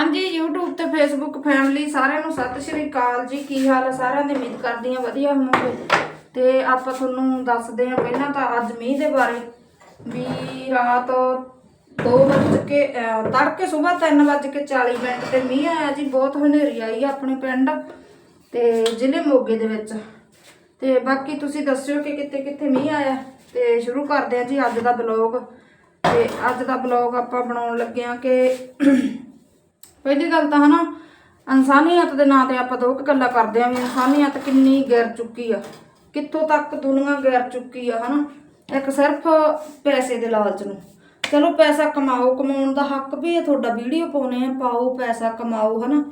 ਹਾਂਜੀ YouTube ਤੇ Facebook family ਸਾਰਿਆਂ ਨੂੰ ਸਤਿ ਸ਼੍ਰੀ ਅਕਾਲ ਜੀ। ਕੀ ਹਾਲ ਹੈ ਸਾਰਿਆਂ ਦੇ ਉਮੀਦ ਕਰਦੀ ਹਾਂ ਵਧੀਆ ਹੋਵੋਗੇ। ਤੇ ਆਪਾਂ ਤੁਹਾਨੂੰ ਦੱਸਦੇ ਹਾਂ ਪਹਿਲਾਂ ਤਾਂ ਅੱਜ ਮੀਂਹ ਦੇ ਬਾਰੇ। ਵੀ ਰਾਤ 2 ਵਜੇ ਕੇ ਅਹ, ਤੜਕੇ ਸਵੇਰ 3 ਵਜੇ ਕੇ 40 ਮਿੰਟ ਤੇ ਮੀਂਹ ਆਇਆ ਜੀ। ਬਹੁਤ ਹਨੇਰੀ ਆਈ ਆ ਆਪਣੇ ਪਿੰਡ ਤੇ ਜ਼ਿਲ੍ਹੇ ਮੋਗੇ ਦੇ ਵਿੱਚ। ਤੇ ਬਾਕੀ ਤੁਸੀਂ ਦੱਸਿਓ ਕਿ ਕਿੱਥੇ ਕਿੱਥੇ ਮੀਂਹ ਆਇਆ। ਤੇ ਸ਼ੁਰੂ ਕਰਦੇ ਹਾਂ ਜੀ ਅੱਜ ਦਾ ਬਲੌਗ ਤੇ ਅੱਜ ਦਾ ਬਲੌਗ ਆਪਾਂ ਬਣਾਉਣ ਲੱਗੇ ਹਾਂ ਕਿ ਪਹਿਲੀ ਗੱਲ ਤਾਂ ਹਨਾ, ਇਨਸਾਨੀਅਤ ਦੇ ਨਾਂ ਤੇ ਆਪਾਂ ਦੋ ਕੁ ਗੱਲਾਂ ਕਰਦੇ ਆਂ ਵੀ ਇਨਸਾਨੀਅਤ ਕਿੰਨੀ ਗਿਰ ਚੁੱਕੀ ਆ। ਕਿੱਥੋਂ ਤੱਕ ਦੁਨੀਆ ਗਿਰ ਚੁੱਕੀ ਆ ਹਨਾ? ਇੱਕ ਸਿਰਫ ਪੈਸੇ ਦੇ ਲਾਲਚ ਨੂੰ। ਚਲੋ ਪੈਸਾ ਕਮਾਓ, ਕਮਾਉਣ ਦਾ ਹੱਕ ਵੀ ਹੈ ਤੁਹਾਡਾ ਵੀਡੀਓ ਪਾਉਨੇ ਆ, ਪਾਓ, ਪੈਸਾ ਕਮਾਓ ਹਨਾ।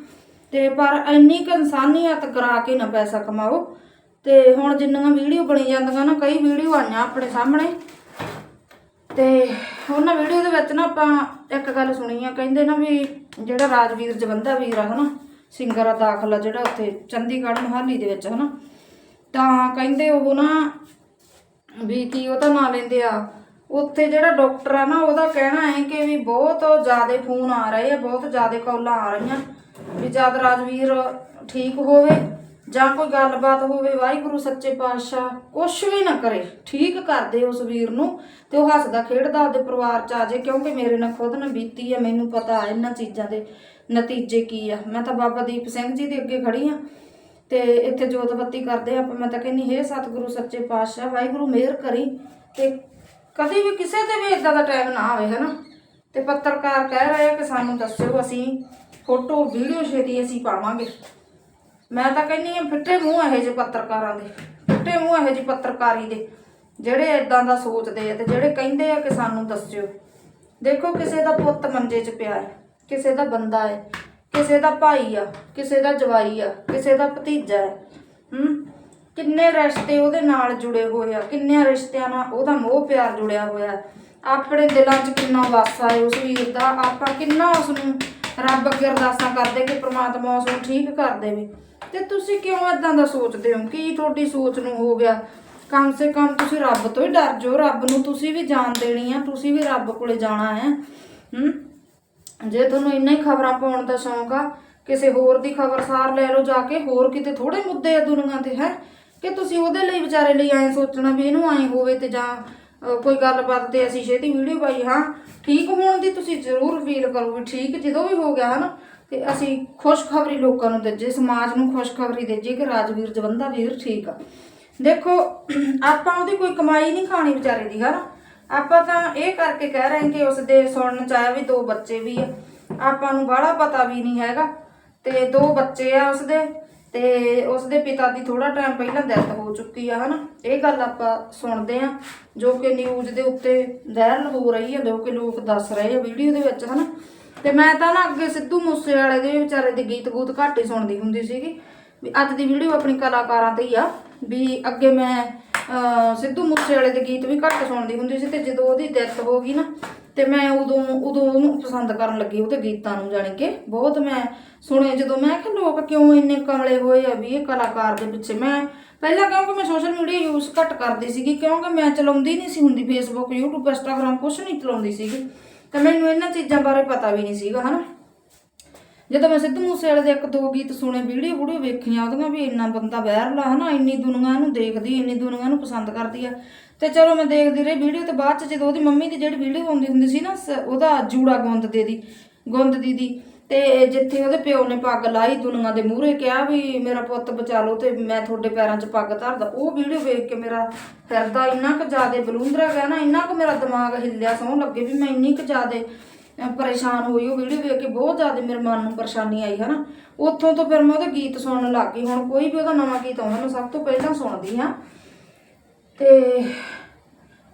ਤੇ ਪਰ ਇੰਨੀ ਕੁ ਇਨਸਾਨੀਅਤ ਕਰਾ ਕੇ ਨਾ ਪੈਸਾ ਕਮਾਓ। ਤੇ ਹੁਣ ਜਿੰਨੀਆਂ ਵੀਡੀਓ ਬਣੀ ਜਾਂਦੀਆਂ ਨਾ, ਕਈ ਵੀਡੀਓ ਆਈਆਂ ਆਪਣੇ ਸਾਹਮਣੇ। ਤੇ ਉਹਨਾਂ ਵੀਡੀਓ ਦੇ ਵਿੱਚ ਨਾ ਆਪਾਂ ਇੱਕ ਗੱਲ ਸੁਣੀ ਆ, ਕਹਿੰਦੇ ਨਾ ਵੀ ਜਿਹੜਾ ਰਾਜਵੀਰ ਜਵੰਦਾ ਵੀਰ ਆ ਹਨਾ ਸਿੰਗਰ ਆ ਦਾਖਲਾ ਜਿਹੜਾ ਉੱਥੇ ਚੰਡੀਗੜ੍ਹ ਮੁਹਾਲੀ ਦੇ ਵਿੱਚ ਹਨਾ, ਤਾਂ ਕਹਿੰਦੇ ਉਹ ਨਾ ਵੀ ਕੀ ਉਹਦਾ ਨਾਂ ਲੈਂਦੇ ਆ, ਉੱਥੇ ਜਿਹੜਾ ਡਾਕਟਰ ਆ ਨਾ ਉਹਦਾ ਕਹਿਣਾ ਹੈ ਕਿ ਵੀ ਬਹੁਤ ਜ਼ਿਆਦਾ ਫੋਨ ਆ ਰਹੇ ਆ, ਬਹੁਤ ਜ਼ਿਆਦਾ ਕਾਲਾਂ ਆ ਰਹੀਆਂ, ਵੀ ਜਦ ਰਾਜਵੀਰ ਠੀਕ ਹੋਵੇ ਜਾਂ ਕੋਈ ਗੱਲਬਾਤ ਹੋਵੇ, ਵਾਹਿਗੁਰੂ ਸੱਚੇ ਪਾਤਸ਼ਾਹ ਕੁਛ ਵੀ ਨਾ ਕਰੇ, ਠੀਕ ਕਰ ਦੇ ਉਸ ਵੀਰ ਨੂੰ ਤੇ ਉਹ ਹੱਸਦਾ ਖੇਡਦਾ ਉਹਦੇ ਪਰਿਵਾਰ ਚ ਆ ਜਾਏ, ਕਿਉਂਕਿ ਮੇਰੇ ਨਾਲ ਖੁਦ ਨਾ ਬੀਤੀ ਆ, ਮੈਨੂੰ ਪਤਾ ਇਹਨਾਂ ਚੀਜ਼ਾਂ ਦੇ ਨਤੀਜੇ ਕੀ ਆ। ਮੈਂ ਤਾਂ ਬਾਬਾ ਦੀਪ ਸਿੰਘ ਜੀ ਦੇ ਅੱਗੇ ਖੜੀ ਆ ਤੇ ਇੱਥੇ ਜੋਤ ਬੱਤੀ ਕਰਦੇ ਆਪਾਂ ਮੈਂ ਤਾਂ ਕਹਿੰਨੀ ਹੈ ਸਤਿਗੁਰੂ ਸੱਚੇ ਪਾਤਸ਼ਾਹ, ਵਾਹਿਗੁਰੂ ਮਿਹਰ ਕਰੀ ਤੇ ਕਦੇ ਵੀ ਕਿਸੇ ਤੇ ਵੀ ਇਦਾਂ ਦਾ ਟਾਈਮ ਨਾ ਆਵੇ, ਹਨਾ? ਤੇ ਪੱਤਰਕਾਰ ਕਹਿ ਰਹੇ ਆ ਕਿ ਸਾਨੂੰ ਦੱਸਿਓ, ਅਸੀਂ ਫੋਟੋ ਵੀਡੀਓ ਛੇਤੀ ਅਸੀਂ ਪਾਵਾਂਗੇ। ਮੈਂ ਤਾਂ ਕਹਿੰਨੀ ਆ ਫਿੱਟੇ ਮੂੰਹ ਇਹੋ ਜਿਹੇ ਪੱਤਰਕਾਰਾਂ ਦੇ, ਫਿੱਟੇ ਮੂੰਹ ਇਹੋ ਜਿਹੀ ਪੱਤਰਕਾਰੀ ਦੇ, ਜਿਹੜੇ ਇਦਾਂ ਦਾ ਸੋਚਦੇ ਆ ਤੇ ਜਿਹੜੇ ਕਹਿੰਦੇ ਆ ਕਿ ਸਾਨੂੰ ਦੱਸਿਓ। ਦੇਖੋ ਕਿਸੇ ਦਾ ਪੁੱਤ ਮੰਜੇ 'ਚ ਪਿਆ ਹੈ, ਕਿਸੇ ਦਾ ਬੰਦਾ ਹੈ, ਕਿਸੇ ਦਾ ਭਾਈ ਆ, ਕਿਸੇ ਦਾ ਜਵਾਈ ਆ, ਕਿਸੇ ਦਾ ਭਤੀਜਾ ਹੈ, ਹੂੰ? ਕਿੰਨੇ ਰਿਸ਼ਤੇ ਉਹਦੇ ਨਾਲ ਜੁੜੇ ਹੋਏ ਆ, ਕਿੰਨੇ ਰਿਸ਼ਤਿਆਂ ਨਾਲ ਉਹਦਾ ਮੋਹ ਪਿਆਰ ਜੁੜਿਆ ਹੋਇਆ ਆਪਣੇ ਦਿਲਾਂ 'ਚ ਕਿੰਨਾ ਵਾਸਾ ਹੈ ਉਸ ਵੀਰ ਦਾ, ਆਪਾਂ ਕਿੰਨਾ ਉਸ ਨੂੰ ਰੱਬ ਅੱਗੇ ਅਰਦਾਸਾਂ ਕਰਦੇ ਕਿ ਪ੍ਰਮਾਤਮਾ ਉਸ ਨੂੰ ਠੀਕ ਕਰ ਦੇਵੇ। ਤੇ ਤੁਸੀਂ ਕਿਉਂ ਇਦਾਂ ਦਾ ਸੋਚਦੇ ਹੋ? ਕੀ ਤੁਹਾਡੀ ਸੋਚ ਨੂੰ ਹੋ ਗਿਆ? ਕਮ ਸੇ ਕਮ ਤੁਸੀਂ ਰੱਬ ਤੋਂ ਹੀ ਡਰ ਜਾਓ। ਰੱਬ ਨੂੰ ਤੁਸੀਂ ਵੀ ਜਾਣ ਦੇਣੀ ਆ, ਤੁਸੀਂ ਵੀ ਰੱਬ ਕੋਲੇ ਜਾਣਾ ਹੈ ਹੂੰ? ਜੇ ਤੁਹਾਨੂੰ ਇੰਨਾ ਹੀ ਖਬਰਾਂ ਪਾਉਣ ਦਾ ਸ਼ੌਂਕ ਆ, ਕਿਸੇ ਹੋਰ ਦੀ ਖਬਰ ਸਾਰ ਲੈ ਲਓ ਜਾ ਕੇ, ਹੋਰ ਕਿਤੇ ਥੋੜੇ ਮੁੱਦੇ ਆ ਦੁਨੀਆ ਤੇ ਹੈ? ਕਿ ਤੁਸੀਂ ਉਹਦੇ ਲਈ ਵਿਚਾਰੇ ਲਈ ਐਂ ਸੋਚਣਾ ਵੀ ਇਹਨੂੰ ਐਂ ਹੋਵੇ ਤੇ ਜਾਂ ਕੋਈ ਗੱਲਬਾਤ ਤੇ ਅਸੀਂ ਛੇਤੀ ਵੀਡੀਓ ਪਾਈ, ਹਾਂ? ਠੀਕ ਹੋਣ ਦੀ ਤੁਸੀਂ ਜ਼ਰੂਰ ਫੀਲ ਕਰੋ ਵੀ ਠੀਕ, ਜਦੋਂ ਵੀ ਹੋ ਗਿਆ, ਹਨਾ? ਤੇ ਅਸੀਂ ਖੁਸ਼ਖਬਰੀ ਲੋਕਾਂ ਨੂੰ ਦੇਜੇ ਸਮਾਜ ਨੂੰ ਖੁਸ਼ਖਬਰੀ ਦੇਜੇ ਕਿ ਰਾਜਵੀਰ ਜਵੰਦਾ ਵੀਰ ਠੀਕ ਆ। ਦੇਖੋ, ਆਪਾਂ ਉਹਦੀ ਕੋਈ ਕਮਾਈ ਨਹੀਂ ਖਾਣੀ ਵਿਚਾਰੇ ਦੀ, ਹਨਾ? ਆਪਾਂ ਤਾਂ ਇਹ ਕਰਕੇ ਕਹਿ ਰਹੇ ਕਿ ਉਸ ਦੇ ਸੁਣਨ ਚ ਆਇਆ ਵੀ ਦੋ ਬੱਚੇ ਵੀ ਆ। ਆਪਾਂ ਨੂੰ ਬਾਹਲਾ ਪਤਾ ਵੀ ਨਹੀਂ ਹੈਗਾ। ਤੇ ਦੋ ਬੱਚੇ ਆ ਉਸਦੇ ਤੇ ਉਸਦੇ ਪਿਤਾ ਦੀ ਥੋੜਾ ਟਾਈਮ ਪਹਿਲਾਂ ਡੈਥ ਹੋ ਚੁੱਕੀ ਆ, ਹਨਾ? ਇਹ ਗੱਲ ਆਪਾਂ ਸੁਣਦੇ ਆ ਜੋ ਕਿ ਨਿਊਜ਼ ਦੇ ਉੱਤੇ ਵਾਇਰਲ ਹੋ ਰਹੀ ਹੈ ਜੋ ਕਿ ਲੋਕ ਦੱਸ ਰਹੇ ਆ ਵੀਡੀਓ ਦੇ ਵਿੱਚ, ਹਨਾ? ਤੇ ਮੈਂ ਤਾਂ ਨਾ ਅੱਗੇ ਸਿੱਧੂ ਮੂਸੇ ਵਾਲੇ ਦੇ ਵਿਚਾਰੇ ਦੇ ਗੀਤ ਗੂਤ ਘੱਟ ਹੀ ਸੁਣਦੀ ਹੁੰਦੀ ਸੀਗੀ। ਵੀ ਅੱਜ ਦੀ ਵੀਡੀਓ ਆਪਣੀ ਕਲਾਕਾਰਾਂ ਤੇ ਹੀ ਆ, ਵੀ ਅੱਗੇ ਮੈਂ ਸਿੱਧੂ ਮੂਸੇ ਵਾਲੇ ਦੇ ਗੀਤ ਵੀ ਘੱਟ ਸੁਣਦੀ ਹੁੰਦੀ ਸੀ ਤੇ ਜਦੋਂ ਉਹਦੀ ਡੈਥ ਹੋ ਗਈ ਨਾ, ਤੇ ਮੈਂ ਉਦੋਂ ਉਦੋਂ ਉਹਨੂੰ ਪਸੰਦ ਕਰਨ ਲੱਗੀ ਉਹਦੇ ਗੀਤਾਂ ਨੂੰ ਜਾਣੀ ਕਿ। ਬਹੁਤ ਮੈਂ ਸੁਣੇ ਜਦੋਂ ਮੈਂ ਕਿ ਲੋਕ ਕਿਉਂ ਇੰਨੇ ਕਮਲੇ ਹੋਏ ਆ ਵੀ ਇਹ ਕਲਾਕਾਰ ਦੇ ਪਿੱਛੇ ਮੈਂ ਪਹਿਲਾਂ ਕਿਉਂਕਿ ਮੈਂ ਸੋਸ਼ਲ ਮੀਡੀਆ ਯੂਜ਼ ਘੱਟ ਕਰਦੀ ਸੀਗੀ, ਕਿਉਂਕਿ ਮੈਂ ਚਲਾਉਂਦੀ ਨਹੀਂ ਸੀ ਹੁੰਦੀ ਫੇਸਬੁੱਕ YouTube, Instagram ਕੁਝ ਨਹੀਂ ਚਲਾਉਂਦੀ ਸੀਗੀ। ਤੇ ਮੈਨੂੰ ਇਹਨਾਂ ਚੀਜ਼ਾਂ ਬਾਰੇ ਪਤਾ ਵੀ ਨਹੀਂ ਸੀਗਾ, ਹਨਾ? ਜਦੋਂ ਮੈਂ ਸਿੱਧੂ ਮੂਸੇਵਾਲੇ ਦੇ ਇੱਕ ਦੋ ਗੀਤ ਸੁਣੇ, ਵੀਡੀਓ ਵੀਡੀਓ ਵੇਖੀਆਂ ਉਹਦੀਆਂ ਵੀ ਇੰਨਾ ਬੰਦਾ ਵਾਇਰਲ ਆ ਹਨਾ? ਇੰਨੀ ਦੁਨੀਆ ਨੂੰ ਦੇਖਦੀ, ਇੰਨੀ ਦੁਨੀਆ ਨੂੰ ਪਸੰਦ ਕਰਦੀ ਆ। ਤੇ ਚਲੋ ਮੈਂ ਦੇਖਦੀ ਰਹੀ ਵੀਡੀਓ ਤੇ ਬਾਅਦ ਚ ਜਦੋਂ ਉਹਦੀ ਮੰਮੀ ਦੀ ਜਿਹੜੀ ਵੀਡੀਓ ਆਉਂਦੀ ਹੁੰਦੀ ਸੀ ਨਾ, ਸ- ਉਹਦਾ ਜੂੜਾ ਗੁੰਦ ਦੇ ਦੀ, ਗੁੰਦ ਦੀ ਦੀ ਤੇ ਜਿੱਥੇ ਉਹਦੇ ਪਿਓ ਨੇ ਪੱਗ ਲਾਈ ਦੁਨੀਆ ਦੇ ਮੂਹਰੇ ਕਿਹਾ ਵੀ ਮੇਰਾ ਪੁੱਤ ਬਚਾ ਲਓ ਤੇ ਮੈਂ ਤੁਹਾਡੇ ਪੈਰਾਂ 'ਚ ਪੱਗ ਧਰਦਾ। ਉਹ ਵੀਡੀਓ ਵੇਖ ਕੇ ਮੇਰਾ ਫਿਰਦਾ ਇੰਨਾ ਕੁ ਜ਼ਿਆਦਾ ਬਲੂੰਦਰਾ ਗਿਆ ਨਾ, ਇੰਨਾ ਕੁ ਮੇਰਾ ਦਿਮਾਗ ਹਿੱਲਿਆ ਸੌਂ ਲੱਗੇ ਵੀ ਮੈਂ ਇੰਨੀ ਕੁ ਜ਼ਿਆਦਾ ਪਰੇਸ਼ਾਨ ਹੋਈ। ਉਹ ਵੀਡੀਓ ਵੇਖ ਕੇ ਬਹੁਤ ਜ਼ਿਆਦਾ ਮੇਰੇ ਮਨ ਨੂੰ ਪਰੇਸ਼ਾਨੀ ਆਈ, ਹਨਾ। ਉੱਥੋਂ ਤੋਂ ਫਿਰ ਮੈਂ ਉਹਦੇ ਗੀਤ ਸੁਣਨ ਲੱਗ ਗਈ। ਹੁਣ ਕੋਈ ਵੀ ਉਹਦਾ ਨਵਾਂ ਗੀਤ ਆਉਂਦਾ, ਮੈਂ ਸਭ ਤੋਂ ਪਹਿਲਾਂ ਸੁਣਦੀ ਹਾਂ। ਤੇ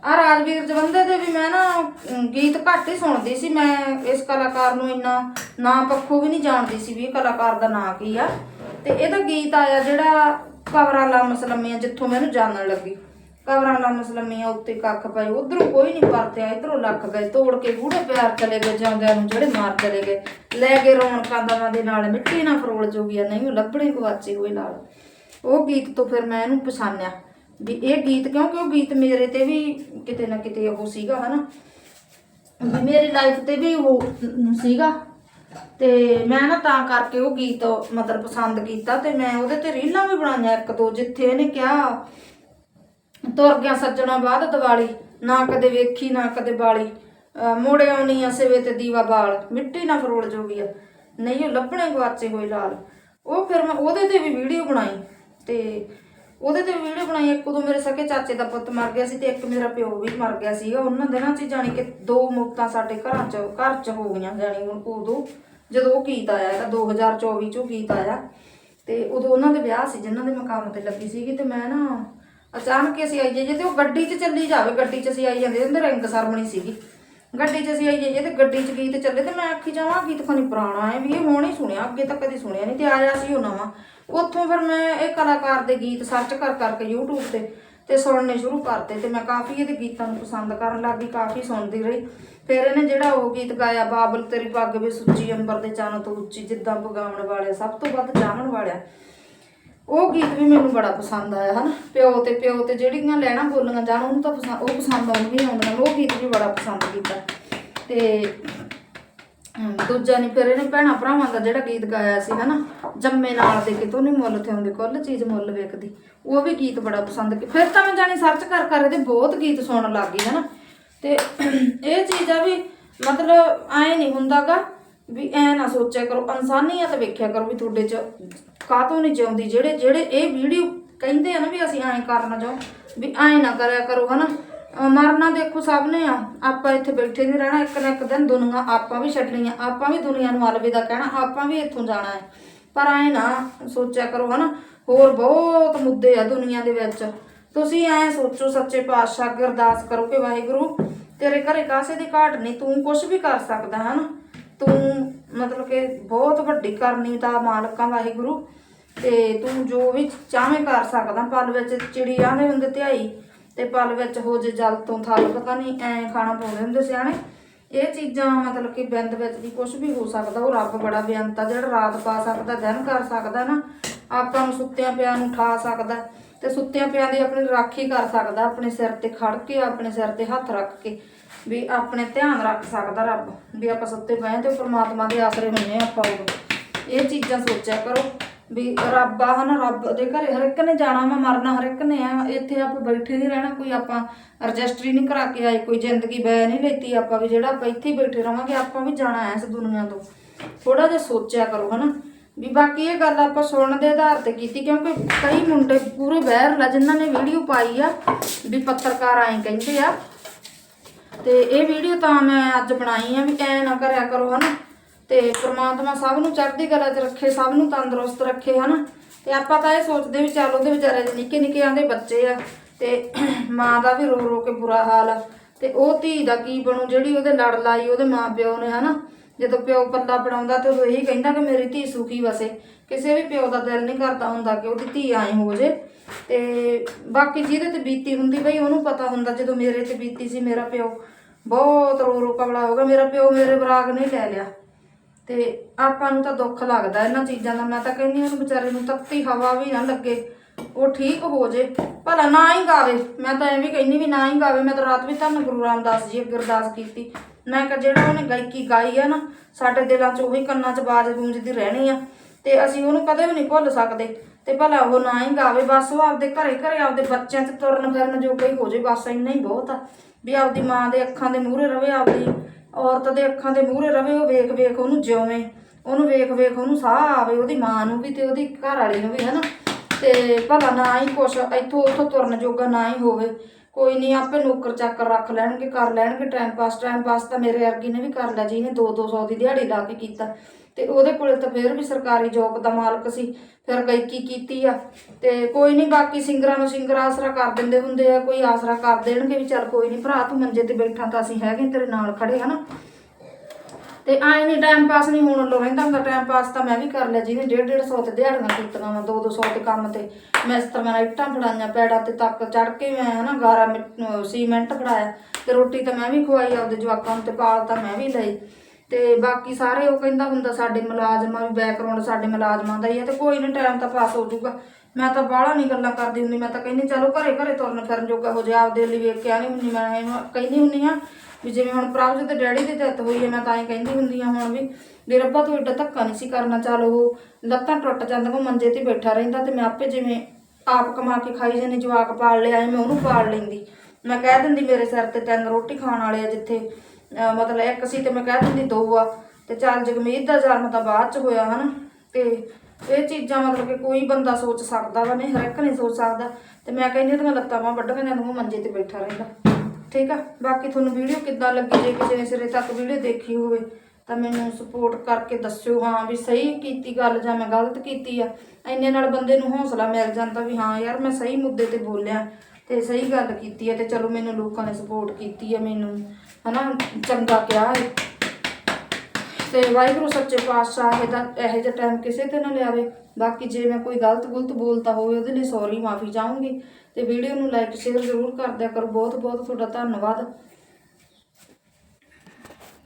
ਆ ਰਾਜਵੀਰ ਜਵੰਦੇ ਦੇ ਵੀ ਮੈਂ ਨਾ ਅਮ, ਗੀਤ ਘੱਟ ਹੀ ਸੁਣਦੀ ਸੀ। ਮੈਂ ਇਸ ਕਲਾਕਾਰ ਨੂੰ ਇੰਨਾ ਨਾਂ ਪੱਖੋਂ ਵੀ ਨਹੀਂ ਜਾਣਦੀ ਸੀ ਵੀ ਇਹ ਕਲਾਕਾਰ ਦਾ ਨਾਂ ਕੀ ਆ। ਤੇ ਇਹਦਾ ਗੀਤ ਆਇਆ ਜਿਹੜਾ ਕਵਰਾਂ ਲਾ ਮਸਲਮੀਆਂ ਜਿੱਥੋਂ ਮੈਨੂੰ ਜਾਣਨ ਲੱਗੀ। ਕਵਰਾਂ ਲਾ ਮਸਲਮੀਆਂ ਉੱਤੇ ਕੱਖ ਪਏ ਉਧਰੋਂ ਕੋਈ ਨਹੀਂ ਪਰਤਿਆ ਇਧਰੋਂ ਲੱਖ ਗਏ ਤੋੜ ਕੇ ਗੂੜੇ ਪਿਆਰ ਚਲੇ ਗਏ ਜਾਂਦਿਆਂ ਨੂੰ ਜਿਹੜੇ ਮਾਰ ਚਲੇ ਗਏ। ਲੈ ਕੇ ਰੌਣਕਾਂ ਦਵਾਂ ਦੇ ਨਾਲ ਮਿੱਟੀ ਨਾ ਫਰੋਲ ਜੋਗੀਆ ਨਹੀਂ ਉਹ ਲੱਭਣੇ ਗਵਾਚੇ ਹੋਏ ਨਾਲ। ਉਹ ਗੀਤ ਤੋਂ ਫਿਰ ਮੈਂ ਇਹਨੂੰ ਪਛਾਣਿਆ। ਵੀ ਇਹ ਗੀਤ ਕਿਉਂਕਿ ਉਹ ਗੀਤ ਮੇਰੇ ਤੇ ਵੀ ਕਿਤੇ ਨਾ ਕਿਤੇ ਉਹ ਸੀਗਾ, ਹਨਾ? ਵੀ ਮੇਰੀ ਲਾਈਫ ਤੇ ਵੀ ਉਹ ਸੀਗਾ। ਤੇ ਮੈਂ ਨਾ ਤਾਂ ਕਰਕੇ ਉਹ ਗੀਤ ਮਤਲਬ ਪਸੰਦ ਕੀਤਾ ਤੇ ਮੈਂ ਉਹਦੇ ਤੇ ਰੀਲਾਂ ਵੀ ਬਣਾਈਆਂ ਇੱਕ ਦੋ, ਜਿੱਥੇ ਇਹਨੇ ਕਿਹਾ, ਤੁਰ ਗਿਆ ਸੱਜਣਾ ਬਾਅਦ ਦੀਵਾਲੀ, ਨਾ ਕਦੇ ਵੇਖੀ, ਨਾ ਕਦੇ ਬਾਲੀ। ਅਹ ਮੁੜ ਆਉਣੀ ਆ ਸਿਵੇ ਤੇ ਦੀਵਾ ਬਾਲ, ਮਿੱਟੀ ਨਾ ਫਰੋਲ ਜੋਗੀ ਆ। ਨਹੀਂ, ਉਹ ਲੱਭਣੇ ਗਵਾਚੇ ਹੋਏ ਲਾਲ। ਉਹ ਫਿਰ ਮੈਂ ਉਹਦੇ ਤੇ ਵੀ ਵੀਡੀਓ ਬਣਾਈ। ਤੇ ਉਹਦੇ ਤੇ ਵੀਡੀਓ ਬਣਾਈ, ਇੱਕ ਉਦੋਂ ਮੇਰੇ ਸਕੇ ਚਾਚੇ ਦਾ ਪੁੱਤ ਮਰ ਗਿਆ ਸੀ ਤੇ ਇੱਕ ਮੇਰਾ ਪਿਓ ਵੀ ਮਰ ਗਿਆ ਸੀਗਾ। ਉਹਨਾਂ ਦਿਨਾਂ 'ਚ ਹੀ ਜਾਣੀ ਕਿ ਦੋ ਮੌਤਾਂ ਸਾਡੇ ਘਰਾਂ 'ਚ, ਘਰ 'ਚ ਹੋ ਗਈਆਂ ਜਾਣੀ ਹੁਣ ਉਦੋਂ। ਜਦੋਂ ਉਹ ਗੀਤ ਆਇਆ ਤਾਂ 2024 'ਚ ਉਹ ਗੀਤ ਆਇਆ। ਤੇ ਉਦੋਂ ਉਹਨਾਂ ਦੇ ਵਿਆਹ ਸੀ, ਜਿਨ੍ਹਾਂ ਦੇ ਮਕਾਮ ਤੇ ਲੱਗੀ ਸੀਗੀ ਤੇ ਮੈਂ ਨਾ ਅਚਾਨਕ ਹੀ ਅਸੀਂ ਆਈ ਜਾਈਏ ਤੇ ਉਹ ਗੱਡੀ 'ਚ ਚੱਲੀ ਜਾਵੇ, ਗੱਡੀ 'ਚ ਅਸੀਂ ਆਈ ਜਾਂਦੇ, ਉਹਦੇ ਰਿੰਗ ਸਰਮਣੀ ਸੀਗੀ। ਗੱਡੀ 'ਚ ਅਸੀਂ ਆਈ ਜਾਈਏ ਤੇ ਗੱਡੀ 'ਚ ਗੀਤ ਚੱਲੇ ਤੇ ਮੈਂ ਆਖੀ ਜਾਵਾਂ ਗੀਤ ਖਾਨੀ ਪੁਰਾਣਾ ਹੈ ਵੀ ਇਹ ਹੁਣ ਹੀ ਸੁਣਿਆ, ਅੱਗੇ ਤਾਂ ਕਦੀ ਸੁਣਿਆ ਨਹੀਂ ਤੇ ਆਇਆ ਸੀ ਉਹ ਨਵਾਂ। ਉੱਥੋਂ ਫਿਰ ਮੈਂ ਇਹ ਕਲਾਕਾਰ ਦੇ ਗੀਤ ਸਰਚ ਕਰ ਕਰਕੇ YouTube ਤੇ ਤੇ ਸੁਣਨੇ ਸ਼ੁਰੂ ਕਰਤੇ ਤੇ ਮੈਂ ਕਾਫੀ ਇਹਦੇ ਗੀਤਾਂ ਨੂੰ ਪਸੰਦ ਕਰਨ ਲੱਗੀ ਕਾਫੀ ਸੁਣਦੀ ਰਹੀ। ਫਿਰ ਇਹਨੇ ਜਿਹੜਾ ਉਹ ਗੀਤ ਗਾਇਆ, ਬਾਬਲ ਤੇਰੀ ਪੱਗ ਵੀ ਸੁੱਚੀ ਅੰਬਰ ਦੇ ਚੰਨ ਤੋਂ ਉੱਚੀ, ਜਿੱਦਾਂ ਪਗਾਉਣ ਵਾਲਿਆ, ਸਭ ਤੋਂ ਵੱਧ ਚਾਹਣ ਵਾਲਿਆ। ਉਹ ਗੀਤ ਵੀ ਮੈਨੂੰ ਬੜਾ ਪਸੰਦ ਆਇਆ, ਹਨ? ਪਿਓ ਤੇ ਪਿਓ ਤੇ ਜਿਹੜੀਆਂ ਲੈਣਾ ਬੋਲੀਆਂ ਜਾਣ, ਉਹਨੂੰ ਤਾਂ ਪਸੰਦ ਉਹ ਪਸੰਦ ਆਉਂਦੀਆਂ ਆਉਂਦੀਆਂ ਉਹ ਗੀਤ ਵੀ ਬੜਾ ਪਸੰਦ ਕੀਤਾ। ਤੇ ਦੂਜਾ ਨਹੀਂ ਫਿਰ ਇਹਨੇ ਭੈਣਾ ਭਰਾਵਾਂ ਦਾ ਜਿਹੜਾ ਗੀਤ ਗਾਇਆ ਸੀ, ਹਨਾ? ਜੰਮੇ ਨਾਲ ਦੇ ਕਿਤੋਂ ਨਹੀਂ ਮੁੱਲ ਤੇ ਆਉਂਦੀ ਕੁੱਲ ਚੀਜ਼ ਮੁੱਲ ਵੇਖਦੀ। ਉਹ ਵੀ ਗੀਤ ਬੜਾ ਪਸੰਦ ਕੀ, ਫਿਰ ਤਾਂ ਮੈਂ ਜਾਣੀ ਸਰਚ ਕਰ ਕਰ ਇਹਦੇ ਬਹੁਤ ਗੀਤ ਸੁਣਨ ਲੱਗ ਗਈ, ਹਨਾ? ਤੇ, ਇਹ ਚੀਜ਼ ਆ ਵੀ ਮਤਲਬ ਐ ਨਹੀਂ ਹੁੰਦਾਗਾ ਵੀ ਐ ਨਾ ਸੋਚਿਆ ਕਰੋ, ਇਨਸਾਨੀਅਤ ਵੇਖਿਆ ਕਰੋ ਵੀ ਤੁਹਾਡੇ ਚ ਕਾਹਤੋਂ ਨਹੀਂ ਜਿਉਂਦੀ? ਜਿਹੜੇ ਜਿਹੜੇ ਇਹ ਵੀਡੀਓ ਕਹਿੰਦੇ ਆ ਨਾ ਵੀ ਅਸੀਂ ਐਂ ਕਰਨਾ ਚਾਹੋ ਵੀ ਐਂ ਨਾ ਕਰਿਆ ਕਰੋ, ਹਨਾ? ਮਰਨਾ ਦੇਖੋ ਸਭ ਨੇ ਆ। ਆਪਾਂ ਇੱਥੇ ਬੈਠੇ ਨਹੀਂ ਰਹਿਣਾ, ਇੱਕ ਨਾ ਇੱਕ ਦਿਨ ਦੁਨੀਆ ਆਪਾਂ ਵੀ ਛੱਡਣੀ ਆ ਆਪਾਂ ਵੀ ਦੁਨੀਆ ਨੂੰ ਅਲਵਿਦਾ ਕਹਿਣਾ, ਆਪਾਂ ਵੀ ਇੱਥੋਂ ਜਾਣਾ ਹੈ। ਪਰ ਐਂ ਨਾ ਸੋਚਿਆ ਕਰੋ, ਹਨਾ? ਹੋਰ ਬਹੁਤ ਮੁੱਦੇ ਆ ਦੁਨੀਆ ਦੇ ਵਿੱਚ। ਤੁਸੀਂ ਐਂ ਸੋਚੋ, ਸੱਚੇ ਪਾਤਸ਼ਾਹ ਅੱਗੇ ਅਰਦਾਸ ਕਰੋ ਕਿ ਵਾਹਿਗੁਰੂ, ਤੇਰੇ ਘਰੇ ਕਾਸੇ ਦੀ ਘਾਟ ਨਹੀਂ, ਤੂੰ ਕੁਝ ਵੀ ਕਰ ਸਕਦਾ, ਹਨਾ? ਤੂੰ ਮਤਲਬ ਕਿ ਬਹੁਤ ਵੱਡੀ ਕਰਨੀ ਦਾ ਮਾਲਕ ਆ ਵਾਹਿਗੁਰੂ। ਤੇ ਤੂੰ ਜੋ ਵੀ ਚਾਹਵੇਂ ਕਰ ਸਕਦਾ, ਪਲ ਵਿੱਚ ਚਿੜੀਆਂ ਦੇ ਹੁੰਦੇ ਧਿਆਈ ਤੇ ਪਲ ਵਿੱਚ ਹੋ ਜੇ ਜਲ ਤੋਂ ਥਲ, ਪਤਾ ਨਹੀਂ ਐ ਖਾਣਾ ਪਾਉਂਦੇ ਹੁੰਦੇ ਸਿਆਣੇ। ਇਹ ਚੀਜ਼ਾਂ ਮਤਲਬ ਕਿ ਬਿੰਦ ਵਿੱਚ ਵੀ ਕੁਝ ਵੀ ਹੋ ਸਕਦਾ, ਉਹ ਰੱਬ ਬੜਾ ਬੇਅੰਤ ਆ, ਜਿਹੜਾ ਰਾਤ ਪਾ ਸਕਦਾ, ਦਿਨ ਕਰ ਸਕਦਾ ਨਾ, ਆਪਾਂ ਨੂੰ ਸੁੱਤਿਆਂ ਪਿਆਂ ਨੂੰ ਉਠਾ ਸਕਦਾ ਤੇ ਸੁੱਤਿਆਂ ਪਿਆਂ ਦੀ ਆਪਣੀ ਰਾਖੀ ਕਰ ਸਕਦਾ, ਆਪਣੇ ਸਿਰ ਤੇ ਖੜ ਕੇ, ਆਪਣੇ ਸਿਰ ਤੇ ਹੱਥ ਰੱਖ ਕੇ, ਵੀ ਆਪਣੇ ਧਿਆਨ ਰੱਖ ਸਕਦਾ ਰੱਬ, ਵੀ ਆਪਾਂ ਸੁੱਤੇ ਪਏ ਤੇ ਪ੍ਰਮਾਤਮਾ ਦੇ ਆਸਰੇ ਹੁੰਨੇ ਆ ਆਪਾਂ ਉਦੋਂ ਇਹ ਚੀਜ਼ਾਂ ਸੋਚਿਆ ਕਰੋ। ਵੀ ਰੱਬ ਆ, ਹਨਾ, ਰੱਬ ਦੇ ਘਰੇ ਹਰ ਇੱਕ ਨੇ ਜਾਣਾ ਵਾ, ਮਰਨਾ ਹਰ ਇੱਕ ਨੇ ਆ, ਇੱਥੇ ਆਪਾਂ ਬੈਠੇ ਨਹੀਂ ਰਹਿਣਾ, ਕੋਈ ਆਪਾਂ ਰਜਿਸਟਰੀ ਨਹੀਂ ਕਰਾ ਕੇ ਆਏ, ਕੋਈ ਜ਼ਿੰਦਗੀ ਬੈ ਨਹੀਂ ਲੈਤੀ ਆਪਾਂ ਵੀ, ਜਿਹੜਾ ਆਪਾਂ ਇੱਥੇ ਬੈਠੇ ਰਵਾਂਗੇ, ਆਪਾਂ ਵੀ ਜਾਣਾ ਹੈ ਇਸ ਦੁਨੀਆ ਤੋਂ। ਥੋੜਾ ਜਿਹਾ ਸੋਚਿਆ ਕਰੋ, ਹਨਾ। ਵੀ ਬਾਕੀ ਇਹ ਗੱਲ ਆਪਾਂ ਸੁਣਨ ਦੇ ਆਧਾਰ ਤੇ ਕੀਤੀ, ਕਿਉਂਕਿ ਕਈ ਮੁੰਡੇ ਪੂਰੇ ਬਹਿਰ ਲਾ, ਜਿਨ੍ਹਾਂ ਨੇ ਵੀਡੀਓ ਪਾਈ ਆ, ਵੀ ਪੱਤਰਕਾਰ ਆਏ ਕਹਿੰਦੇ ਆ। ਤੇ ਇਹ ਵੀਡੀਓ ਤਾਂ ਮੈਂ ਅੱਜ ਬਣਾਈ ਆ, ਵੀ ਐ ਨਾ ਕਰਿਆ ਕਰੋ, ਹਨਾ। ਤੇ ਪ੍ਰਮਾਤਮਾ ਸਭ ਨੂੰ ਚੜ੍ਹਦੀ ਕਲਾ 'ਚ ਰੱਖੇ, ਸਭ ਨੂੰ ਤੰਦਰੁਸਤ ਰੱਖੇ, ਹਨਾ? ਤੇ ਆਪਾਂ ਤਾਂ ਇਹ ਸੋਚਦੇ ਵੀ ਚੱਲ ਉਹਦੇ ਵਿਚਾਰੇ ਦੇ ਨਿੱਕੇ ਨਿੱਕੇ ਆਂਦੇ ਬੱਚੇ ਆ ਤੇ ਮਾਂ ਦਾ ਵੀ ਰੋ ਰੋ ਕੇ ਬੁਰਾ ਹਾਲ ਆ। ਤੇ ਉਹ ਧੀ ਦਾ ਕੀ ਬਣੂ, ਜਿਹੜੀ ਉਹਦੇ ਲੜ ਲਾਈ ਉਹਦੇ ਮਾਂ ਪਿਓ ਨੇ, ਹਨਾ? ਜਦੋਂ ਪਿਓ ਪੱਲਾ ਬਣਾਉਂਦਾ ਤੇ ਉਹ ਇਹੀ ਕਹਿੰਦਾ ਕਿ ਮੇਰੀ ਧੀ ਸੁਖੀ ਵਸੇ। ਕਿਸੇ ਵੀ ਪਿਓ ਦਾ ਦਿਲ ਨਹੀਂ ਕਰਦਾ ਹੁੰਦਾ ਕਿ ਉਹਦੀ ਧੀ ਐਂ ਹੋ ਜੇ। ਤੇ ਬਾਕੀ ਜਿਹਦੇ ਤੇ ਬੀਤੀ ਹੁੰਦੀ ਬਈ, ਉਹਨੂੰ ਪਤਾ ਹੁੰਦਾ ਜਦੋਂ ਮੇਰੇ ਤੇ ਬੀਤੀ ਸੀ, ਮੇਰਾ ਪਿਓ ਬਹੁਤ ਰੋ ਰੋ ਕਬਲਾ ਹੋ ਗਿਆ। ਮੇਰਾ ਪਿਓ ਮੇਰੇ ਬਰਾਗ ਨਹੀਂ ਲੈ ਲਿਆ। ਤੇ ਆਪਾਂ ਨੂੰ ਤਾਂ ਦੁੱਖ ਲੱਗਦਾ ਇਹਨਾਂ ਚੀਜ਼ਾਂ ਦਾ। ਮੈਂ ਤਾਂ ਕਹਿੰਦੀ ਉਹਨੂੰ ਵਿਚਾਰੇ ਨੂੰ ਤੱਤੀ ਹਵਾ ਵੀ ਨਾ ਲੱਗੇ, ਉਹ ਠੀਕ ਹੋ ਜੇ। ਭਲਾ ਨਾ ਹੀ ਗਾਵੇ। ਮੈਂ ਤਾਂ ਐਵੇਂ ਕਹਿੰਦੀ ਵੀ ਨਾ ਹੀ ਗਾਵੇ। ਮੈਂ ਤਾਂ ਰਾਤ ਵੀ ਧੰਨ ਗੁਰੂ ਰਾਮਦਾਸ ਜੀ ਅੱਗੇ ਅਰਦਾਸ ਕੀਤੀ। ਮੈਂ ਕਿਹਾ ਜਿਹੜਾ ਉਹਨੇ ਗਾਇਕੀ ਗਾਈ ਆ ਨਾ, ਸਾਡੇ ਦਿਲਾਂ 'ਚ ਉਹੀ ਕੰਨਾਂ 'ਚ ਬਾਜ ਗੂੰਜਦੀ ਰਹਿਣੀ ਆ। ਤੇ ਅਸੀਂ ਉਹਨੂੰ ਕਦੇ ਵੀ ਨਹੀਂ ਭੁੱਲ ਸਕਦੇ। ਤੇ ਭਲਾ ਉਹ ਨਾ ਹੀ ਗਾਵੇ। ਬਸ ਉਹ ਆਪਦੇ ਘਰੇ ਘਰੇ ਆਪਦੇ ਬੱਚਿਆਂ 'ਚ ਤੁਰਨ ਫਿਰਨ ਜੋ ਕੋਈ ਹੋ ਜੇ। ਬਸ ਇੰਨਾ ਹੀ ਬਹੁਤ ਆ। ਵੀ ਆਪਦੀ ਮਾਂ ਦੇ ਅੱਖਾਂ ਦੇ ਮੂਹਰੇ ਰਵੇ ਆਪਦੀ ਔਰਤ ਦੇ ਅੱਖਾਂ ਦੇ ਮੂਹਰੇ ਰਵੇ, ਉਹ ਵੇਖ ਵੇਖ ਉਹਨੂੰ ਜਿਉਵੇਂ। ਉਹਨੂੰ ਵੇਖ ਵੇਖ ਉਹਨੂੰ ਸਾਹ ਆਵੇ, ਉਹਦੀ ਮਾਂ ਨੂੰ ਵੀ ਤੇ ਉਹਦੀ ਘਰ ਵਾਲੀ ਨੂੰ ਵੀ, ਹਨਾ? ਤੇ ਭਲਾ ਨਾ ਹੀ ਕੁਛ ਇੱਥੋਂ ਉੱਥੋਂ ਤੁਰਨ ਜੋਗਾ ਨਾ ਹੀ ਹੋਵੇ। ਕੋਈ ਨਹੀਂ, ਆਪੇ ਨੌਕਰ ਚਾਕਰ ਰੱਖ ਲੈਣਗੇ, ਕਰ ਲੈਣਗੇ ਟਾਈਮ ਪਾਸ ਟਾਈਮ ਪਾਸ ਤਾਂ ਮੇਰੇ ਵਰਗੀ ਨੇ ਵੀ ਕਰ ਲਿਆ, ਜਿਹਨੇ ਇਹਨੇ 2-200 ਦੀ ਦਿਹਾੜੀ ਲਾ ਕੇ ਕੀਤਾ। ਤੇ ਉਹਦੇ ਕੋਲੇ ਤਾਂ ਫਿਰ ਵੀ ਸਰਕਾਰੀ ਜੋਬ ਦਾ ਮਾਲਕ ਸੀ, ਫਿਰ ਗਾਇਕੀ ਕੀਤੀ ਆ। ਤੇ ਕੋਈ ਨਹੀਂ, ਬਾਕੀ ਸਿੰਗਰਾਂ ਨੂੰ ਸਿੰਗਰ ਆਸਰਾ ਕਰ ਦਿੰਦੇ ਹੁੰਦੇ ਆ, ਕੋਈ ਆਸਰਾ ਕਰ ਦੇਣਗੇ ਵੀ ਚੱਲ ਕੋਈ ਨਹੀਂ, ਭਰਾ ਤੂੰ ਮੰਜੇ ਤੇ ਬੈਠਾ ਤਾਂ ਅਸੀਂ ਹੈਗੇ ਤੇਰੇ ਨਾਲ ਖੜੇ, ਹਨਾ? ਤੇ ਆਏ ਨਹੀਂ ਟਾਈਮ ਪਾਸ ਨਹੀਂ ਹੋਣ ਲੋ ਰਹਿੰਦਾ ਹੁੰਦਾ। ਟਾਈਮ ਪਾਸ ਤਾਂ ਮੈਂ ਵੀ ਕਰ ਲਿਆ, ਜਿਹਨੇ 1.5 150 ਤੇ ਦਿਹਾੜੀਆਂ ਕੀਤੀਆਂ ਵਾ 2 200 ਤੇ ਕੰਮ ਤੇ। ਮੈਂ ਇਸ ਤਰ੍ਹਾਂ ਨਾਲ ਇੱਟਾਂ ਫੜਾਈਆਂ, ਪੈੜਾਂ ਤੇ ਤੱਕ ਚੜ ਕੇ ਮੈਂ ਹਨਾ ਗਾਰਾ ਸੀਮੈਂਟ ਫੜਾਇਆ। ਤੇ ਰੋਟੀ ਤਾਂ ਮੈਂ ਵੀ ਖਵਾਈ, ਆਪਦੇ ਜਵਾਕਾਂ ਨੂੰ ਤੇ ਪਾਲ ਤਾਂ ਮੈਂ ਵੀ ਲਈ। ਤੇ ਬਾਕੀ ਸਾਰੇ ਉਹ ਕਹਿੰਦਾ ਹੁੰਦਾ, ਸਾਡੇ ਮੁਲਾਜ਼ਮਾਂ ਵੀ ਬੈਕਗ੍ਰਾਉਂਡ ਸਾਡੇ ਮੁਲਾਜ਼ਮਾਂ ਦਾ ਹੀ ਹੈ ਤੇ ਕੋਈ ਨਹੀਂ ਟਾਈਮ ਤਾਂ ਪਾਸ ਹੋ ਜਾਊਗਾ। ਮੈਂ ਤਾਂ ਬਾਹਲਾ ਨਹੀਂ ਗੱਲਾਂ ਕਰਦੀ ਹੁੰਦੀ, ਮੈਂ ਤਾਂ ਕਹਿੰਦੀ, ਚਲੋ ਘਰੇ ਘਰੇ ਤੁਰਨ ਫਿਰਨ ਜੋਗਾ ਹੋ ਜਾ, ਆਪਦੇ ਲਈ ਵੇਖ ਕੇ ਆਣੀ ਹੁੰਦੀ, ਮੈਂ ਇਹਨੂੰ ਕਹਿੰਦੀ ਹੁੰਦੀ ਆ ਵੀ ਜਿਵੇਂ ਹੁਣ ਪ੍ਰਭਜੋਤ ਦੇ ਡੈਡੀ ਦੀ ਡੈਥ ਹੋਈ ਹੈ, ਮੈਂ ਤਾਂ ਹੀ ਕਹਿੰਦੀ ਹੁੰਦੀ ਹਾਂ ਹੁਣ ਵੀ ਵੀ ਰੱਬਾ ਤੂੰ ਏਡਾ ਧੱਕਾ ਨਹੀਂ ਸੀ ਕਰਨਾ, ਚੱਲ ਉਹ ਲੱਤਾਂ ਟੁੱਟ ਜਾਂਦੀਆਂ, ਉਹ ਮੰਜੇ ਤੇ ਬੈਠਾ ਰਹਿੰਦਾ ਤੇ ਮੈਂ ਆਪੇ ਜਿਵੇਂ ਆਪ ਕਮਾ ਕੇ ਖਾਈ ਜਾਂਦੀ, ਜਵਾਕ ਪਾਲ ਲਿਆ ਮੈਂ ਉਹਨੂੰ ਪਾਲ ਲੈਂਦੀ। ਮੈਂ ਕਹਿ ਦਿੰਦੀ ਮੇਰੇ ਸਿਰ ਤੇ ਤਿੰਨ ਰੋਟੀ ਖਾਣ ਵਾਲੇ ਆ ਜਿੱਥੇ ਮਤਲਬ ਇੱਕ ਸੀ ਤੇ ਮੈਂ ਕਹਿ ਦਿੰਦੀ ਦੋ ਆ, ਤੇ ਚੱਲ ਜਗਮੀਤ ਦਾ ਜਨਮ ਤਾਂ ਬਾਅਦ ਚ ਹੋਇਆ ਹਨਾ, ਤੇ ਇਹ ਚੀਜ਼ਾਂ ਮਤਲਬ ਕਿ ਕੋਈ ਬੰਦਾ ਸੋਚ ਸਕਦਾ ਵਾ, ਨਹੀਂ, ਹਰ ਇੱਕ ਨਹੀਂ ਸੋਚ ਸਕਦਾ, ਤੇ ਮੈਂ ਕਹਿੰਦੀ ਹਾਂ ਲੱਤਾਂ ਵਾਂ ਵੱਢ ਕੇ ਜਾਂਦੀਆਂ ਮੰਜੇ ਤੇ ਬੈਠਾ ਰਹਿੰਦਾ। ਠੀਕ ਆ? ਬਾਕੀ ਤੁਹਾਨੂੰ ਵੀਡੀਓ ਕਿੱਦਾਂ ਲੱਗੀ? ਜੇ ਕਿਸੇ ਨੇ ਸਿਰੇ ਤੱਕ ਵੀਡੀਓ ਦੇਖੀ ਹੋਵੇ, ਤਾਂ ਮੈਨੂੰ ਸਪੋਰਟ ਕਰਕੇ ਦੱਸਿਓ। ਹਾਂ ਵੀ ਸਹੀ ਕੀਤੀ ਗੱਲ ਜਾਂ ਮੈਂ ਗਲਤ ਕੀਤੀ ਆ? ਇੰਨੇ ਨਾਲ ਬੰਦੇ ਨੂੰ ਹੌਸਲਾ ਮਿਲ ਜਾਂਦਾ ਵੀ ਹਾਂ ਯਾਰ, ਮੈਂ ਸਹੀ ਮੁੱਦੇ ਤੇ ਬੋਲਿਆ ਤੇ ਸਹੀ ਗੱਲ ਕੀਤੀ ਹੈ ਤੇ ਚਲੋ ਮੈਨੂੰ ਲੋਕਾਂ ਨੇ ਸਪੋਰਟ ਕੀਤੀ ਹੈ ਮੈਨੂੰ। ਹਨਾ? ਚੰਗਾ ਕਿਹਾ ਹੈ ਤੇ ਵਾਹਿਗੁਰੂ ਸੱਚੇ ਪਾਤਸ਼ਾਹ ਇਹਦਾ ਇਹੋ ਜਿਹਾ ਟਾਈਮ ਕਿਸੇ ਤੇ ਨਾ ਲਿਆਵੇ। ਬਾਕੀ ਜੇ ਮੈਂ ਕੋਈ ਗਲਤ ਗੁਲਤ ਬੋਲਤਾ ਹੋਵੇ, ਉਹਦੇ ਲਈ ਸੌਰੀ ਮਾਫੀ ਚਾਹੂੰਗੀ। ਤੇ ਵੀਡੀਓ ਨੂੰ ਲਾਈਕ ਸ਼ੇਅਰ ਜ਼ਰੂਰ ਕਰ ਦਿਆ ਕਰੋ। ਬਹੁਤ ਬਹੁਤ ਤੁਹਾਡਾ ਧੰਨਵਾਦ।